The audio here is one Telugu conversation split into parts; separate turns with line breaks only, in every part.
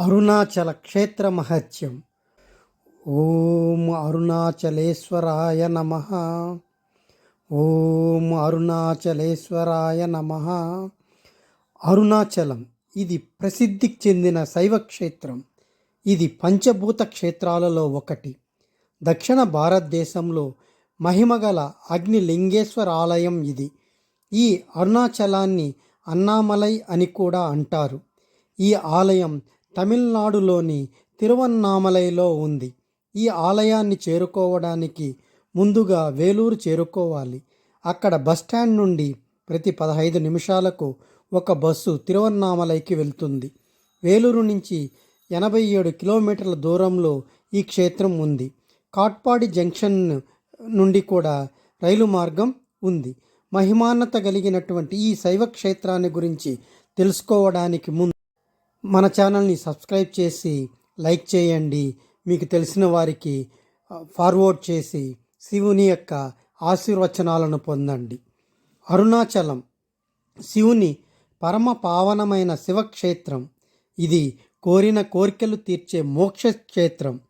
అరుణాచల క్షేత్ర మహత్యం. ఓం అరుణాచలేశ్వరాయ నమ. ఓం అరుణాచలేశ్వరాయ నమ. అరుణాచలం ఇది ప్రసిద్ధికి చెందిన శైవ క్షేత్రం. ఇది పంచభూత క్షేత్రాలలో ఒకటి. దక్షిణ భారతదేశంలో మహిమగల అగ్నిలింగేశ్వర ఆలయం ఇది. ఈ అరుణాచలాన్ని అన్నామలై అని కూడా అంటారు. ఈ ఆలయం తమిళనాడులోని తిరువన్నామలైలో ఉంది. ఈ ఆలయాన్ని చేరుకోవడానికి ముందుగా వేలూరు చేరుకోవాలి. అక్కడ బస్టాండ్ నుండి ప్రతి పదహైదు నిమిషాలకు ఒక బస్సు తిరువన్నామలైకి వెళ్తుంది. వేలూరు నుంచి ఎనభై ఏడు కిలోమీటర్ల దూరంలో ఈ క్షేత్రం ఉంది. కాట్పాడి జంక్షన్ నుండి కూడా రైలు మార్గం ఉంది. మహిమాన్నత కలిగినటువంటి ఈ శైవ క్షేత్రాన్ని గురించి తెలుసుకోవడానికి ముందు మన ఛానల్ని సబ్స్క్రైబ్ చేసి లైక్ చేయండి. మీకు తెలిసిన వారికి ఫార్వర్డ్ చేసి శివుని యొక్క ఆశీర్వచనాలను పొందండి. అరుణాచలం. శివుని పరమ పావనమైన శివక్షేత్రం. ఇది కోరిన కోరికలు తీర్చే మోక్ష క్షేత్రం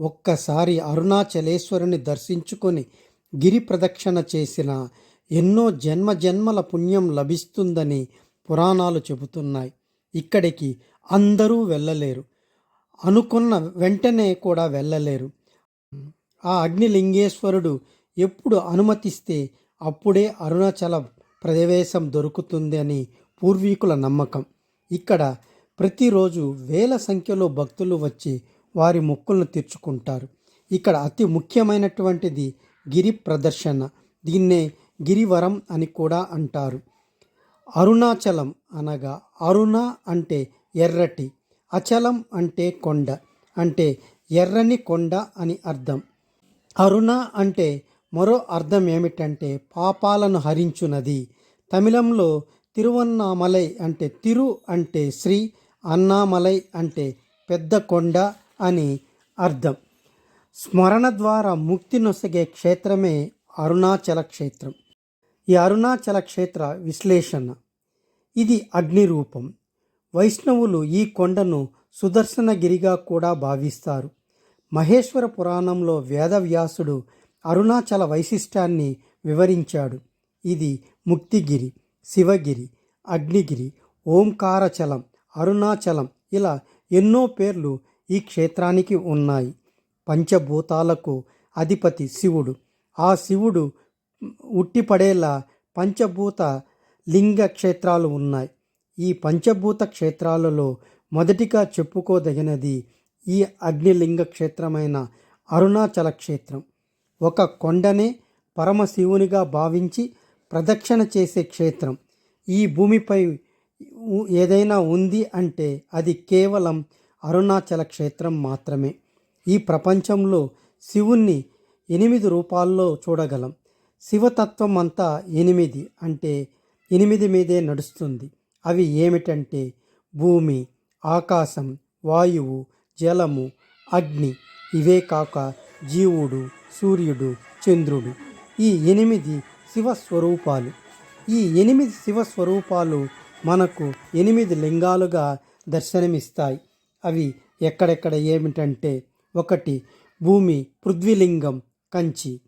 ఒక్కసారి అరుణాచలేశ్వరుని దర్శించుకొని గిరి ప్రదక్షిణ చేసిన ఎన్నో జన్మ జన్మల పుణ్యం లభిస్తుందని పురాణాలు చెబుతున్నాయి. ఇక్కడికి అందరూ వెళ్ళలేరు. అనుకున్న వెంటనే కూడా వెళ్ళలేరు. ఆ అగ్నిలింగేశ్వరుడు ఎప్పుడు అనుమతిస్తే అప్పుడే అరుణాచల ప్రదేశం దొరుకుతుంది అని పూర్వీకుల నమ్మకం. ఇక్కడ ప్రతిరోజు వేల సంఖ్యలో భక్తులు వచ్చి వారి మొక్కులను తీర్చుకుంటారు. ఇక్కడ అతి ముఖ్యమైనటువంటిది గిరి ప్రదర్శన. దీన్నే గిరివరం అని కూడా అంటారు. అరుణాచలం అనగా అరుణ అంటే ఎర్రటి అచలం అంటే కొండ అంటే ఎర్రని కొండ అని అర్థం. అరుణ అంటే మరో అర్థం ఏమిటంటే పాపాలను హరించునది. తమిళంలో తిరువన్నామలై అంటే తిరు అంటే శ్రీ అన్నామలై అంటే పెద్ద కొండ అని అర్థం. స్మరణ ద్వారా ముక్తి నొసగే క్షేత్రమే అరుణాచల క్షేత్రం. ఈ అరుణాచల క్షేత్ర విశ్లేషణ. ఇది అగ్ని రూపం. వైష్ణవులు ఈ కొండను సుదర్శనగిరిగా కూడా భావిస్తారు. మహేశ్వర పురాణంలో వేదవ్యాసుడు అరుణాచల వైశిష్టాన్ని వివరించాడు. ఇది ముక్తిగిరి శివగిరి అగ్నిగిరి ఓంకారచలం అరుణాచలం ఇలా ఎన్నో పేర్లు ఈ క్షేత్రానికి ఉన్నాయి. పంచభూతాలకు అధిపతి శివుడు. ఆ శివుడు ఉట్టిపడేలా పంచభూత లింగ క్షేత్రాలు ఉన్నాయి. ఈ పంచభూత క్షేత్రాలలో మొదటిగా చెప్పుకోదగినది ఈ అగ్నిలింగ క్షేత్రమైన అరుణాచల క్షేత్రం. ఒక కొండనే పరమశివునిగా భావించి ప్రదక్షిణ చేసే క్షేత్రం. ఈ భూమిపై ఏదైనా ఉంది అంటే అది కేవలం అరుణాచల క్షేత్రం మాత్రమే. ఈ ప్రపంచంలో శివుణ్ణి ఎనిమిది రూపాల్లో చూడగలం. శివతత్వం అంతా ఎనిమిది అంటే ఎనిమిది మీదే నడుస్తుంది. అవి ఏమిటంటే భూమి ఆకాశం వాయువు జలము అగ్ని. ఇవే కాక జీవుడు సూర్యుడు చంద్రుడు. ఈ ఎనిమిది శివస్వరూపాలు. ఈ ఎనిమిది శివస్వరూపాలు మనకు ఎనిమిది లింగాలుగా దర్శనమిస్తాయి. అవి ఎక్కడెక్కడ ఏమిటంటే ఒకటి భూమి పృథ్వీలింగం కంచి.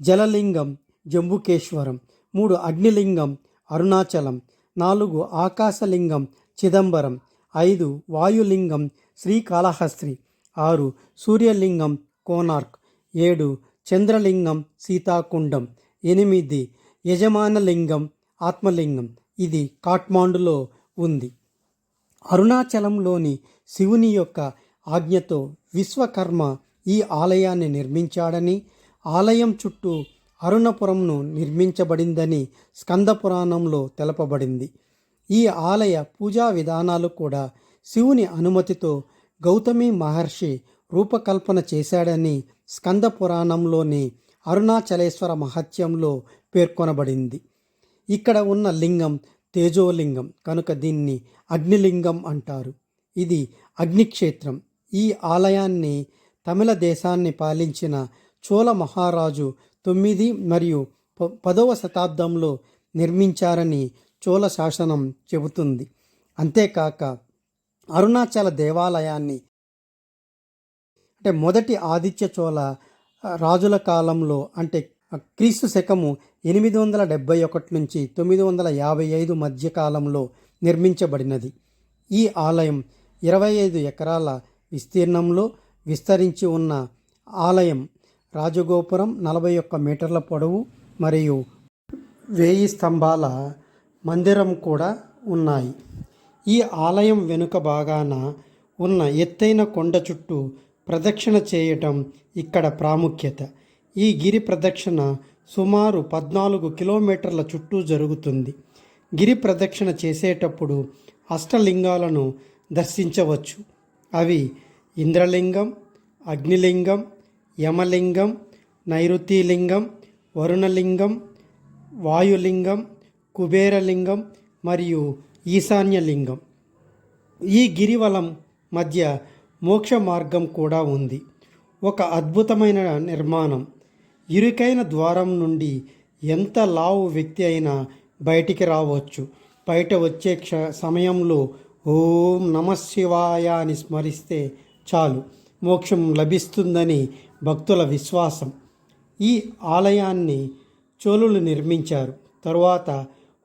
జలలింగం జంబుకేశ్వరం మూడు అగ్నిలింగం అరుణాచలం నాలుగు ఆకాశలింగం చిదంబరం ఐదు వాయులింగం శ్రీకాళహస్త్రి ఆరు సూర్యలింగం కోనార్క్ ఏడు చంద్రలింగం సీతాకుండం ఎనిమిది యజమానలింగం ఆత్మలింగం. ఇది కాట్మాండులో ఉంది. అరుణాచలంలోని శివుని యొక్క ఆజ్ఞతో విశ్వకర్మ ఈ ఆలయాన్ని నిర్మించాడని ఆలయం చుట్టూ అరుణపురంను నిర్మించబడిందని స్కందపురాణంలో తెలపబడింది. ఈ ఆలయ పూజా విధానాలు కూడా శివుని అనుమతితో గౌతమి మహర్షి రూపకల్పన చేశాడని స్కంద పురాణంలోని అరుణాచలేశ్వర మహత్యంలో పేర్కొనబడింది. ఇక్కడ ఉన్న లింగం తేజోలింగం కనుక దీన్ని అగ్నిలింగం అంటారు. ఇది అగ్నిక్షేత్రం. ఈ ఆలయాన్ని తమిళ దేశాన్ని పాలించిన చోళ మహారాజు తొమ్మిది మరియు ప- పదవ శతాబ్దంలో నిర్మించారని చోళ శాసనం చెబుతుంది. అంతేకాక అరుణాచల దేవాలయాన్ని అంటే మొదటి ఆదిత్య చోళ రాజుల కాలంలో అంటే క్రీస్తు శకము ఎనిమిది వందల డెబ్బై ఒకటి నుంచి తొమ్మిది వందల యాభై ఐదు మధ్య కాలంలో నిర్మించబడినది. ఈ ఆలయం ఇరవై ఐదు ఎకరాల విస్తీర్ణంలో విస్తరించి ఉన్న ఆలయం రాజగోపురం నలభై ఒక్క మీటర్ల పొడవు మరియు వేయి స్తంభాల మందిరం కూడా ఉన్నాయి. ఈ ఆలయం వెనుక భాగాన ఉన్న ఎత్తైన కొండ చుట్టూ ప్రదక్షిణ చేయటం ఇక్కడ ప్రాముఖ్యత. ఈ గిరి ప్రదక్షిణ సుమారు పద్నాలుగు కిలోమీటర్ల చుట్టూ జరుగుతుంది. గిరి ప్రదక్షిణ చేసేటప్పుడు అష్టలింగాలను దర్శించవచ్చు. అవి ఇంద్రలింగం అగ్నిలింగం యమలింగం నైరుతిలింగం వరుణలింగం వాయులింగం కుబేరలింగం మరియు ఈశాన్యలింగం. ఈ గిరివలం మధ్య మోక్ష మార్గం కూడా ఉంది. ఒక అద్భుతమైన నిర్మాణం. ఇరుకైన ద్వారం నుండి ఎంత లావు వ్యక్తి అయినా బయటికి రావచ్చు. బయట వచ్చే క్ష సమయంలో ఓం నమశివాయ అని స్మరిస్తే చాలు. మోక్షం లభిస్తుందని భక్తుల విశ్వాసం. ఈ ఆలయాన్ని చోళులు నిర్మించారు. తరువాత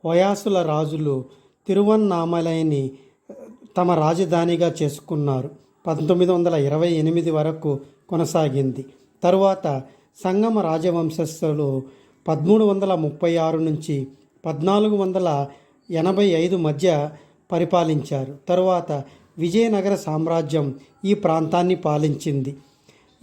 హోయాసుల రాజులు తిరువన్నామలైని తమ రాజధానిగా చేసుకున్నారు. పంతొమ్మిది వందల ఇరవై ఎనిమిది వరకు కొనసాగింది. తరువాత సంగమ రాజవంశస్థులు పదమూడు వందల ముప్పై ఆరు నుంచి పద్నాలుగు వందల ఎనభై ఐదు మధ్య పరిపాలించారు. తరువాత విజయనగర సామ్రాజ్యం ఈ ప్రాంతాన్ని పాలించింది.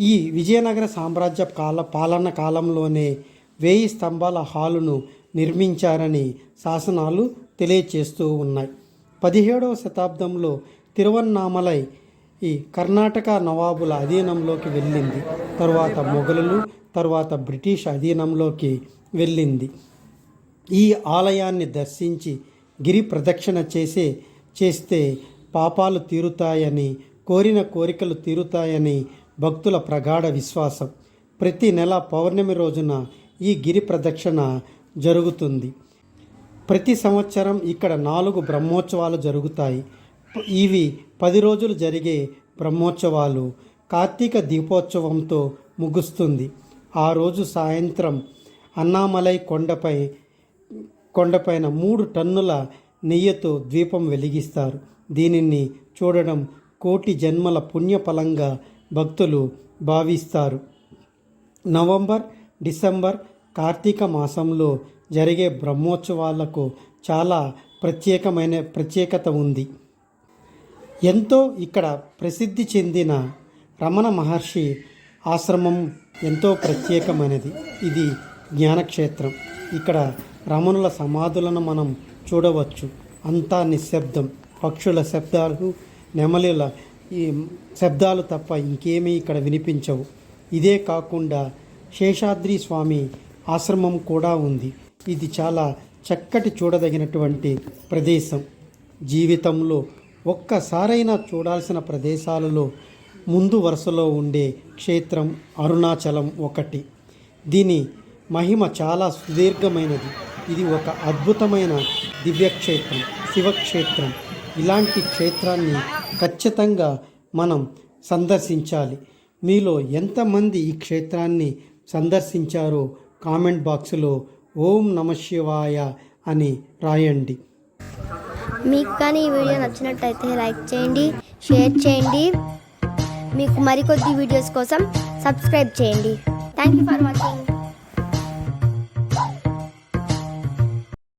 ఈ విజయనగర సామ్రాజ్య కాల పాలన కాలంలోనే వేయి స్తంభాల హాలును నిర్మించారని శాసనాలు తెలియచేస్తూ ఉన్నాయి. పదిహేడవ శతాబ్దంలో తిరువన్నామలై ఈ కర్ణాటక నవాబుల అధీనంలోకి వెళ్ళింది. తరువాత మొఘలులు తరువాత బ్రిటిష్ అధీనంలోకి వెళ్ళింది. ఈ ఆలయాన్ని దర్శించి గిరి ప్రదక్షిణ చేసే చేస్తే పాపాలు తీరుతాయని కోరిన కోరికలు తీరుతాయని భక్తుల ప్రగాఢ విశ్వాసం. ప్రతి నెల పౌర్ణమి రోజున ఈ గిరి ప్రదక్షిణ జరుగుతుంది. ప్రతి సంవత్సరం ఇక్కడ నాలుగు బ్రహ్మోత్సవాలు జరుగుతాయి. ఇవి పది రోజులు జరిగే బ్రహ్మోత్సవాలు. కార్తీక దీపోత్సవంతో ముగుస్తుంది. ఆ రోజు సాయంత్రం అన్నామలై కొండపై కొండపైన మూడు టన్నుల నెయ్యితో ద్వీపం వెలిగిస్తారు. దీనిని చూడడం కోటి జన్మల పుణ్యఫలంగా భక్తులు భావిస్తారు. నవంబర్ డిసెంబర్ కార్తీక మాసంలో జరిగే బ్రహ్మోత్సవాలకు చాలా ప్రత్యేకమైన ప్రత్యేకత ఉంది. ఎంతో ఇక్కడ ప్రసిద్ధి చెందిన రమణ మహర్షి ఆశ్రమం ఎంతో ప్రత్యేకమైనది. ఇది జ్ఞానక్షేత్రం. ఇక్కడ రమణుల సమాధులను మనం చూడవచ్చు. అంతా నిశ్శబ్దం. పక్షుల శబ్దాలు నెమలిల ఈ శబ్దాలు తప్ప ఇంకేమీ ఇక్కడ వినిపించవు. ఇదే కాకుండా శేషాద్రి స్వామి ఆశ్రమం కూడా ఉంది. ఇది చాలా చక్కటి చూడదగినటువంటి ప్రదేశం. జీవితంలో ఒక్కసారైనా చూడాల్సిన ప్రదేశాలలో ముందు వరుసలో ఉండే క్షేత్రం అరుణాచలం ఒకటి. దీని మహిమ చాలా సుదీర్ఘమైనది. ఇది ఒక అద్భుతమైన దివ్యక్షేత్రం శివక్షేత్రం. ఇలాంటి క్షేత్రాన్ని ఖచ్చితంగా మనం సందర్శించాలి. మీలో ఎంతమంది ఈ క్షేత్రాన్ని సందర్శించారో కామెంట్ బాక్సులో ఓం నమ శివాయ అని రాయండి.
మీకు కానీ ఈ వీడియో నచ్చినట్టయితే లైక్ చేయండి షేర్ చేయండి. మీకు మరికొద్ది వీడియోస్ కోసం సబ్స్క్రైబ్ చేయండి. Thank you for watching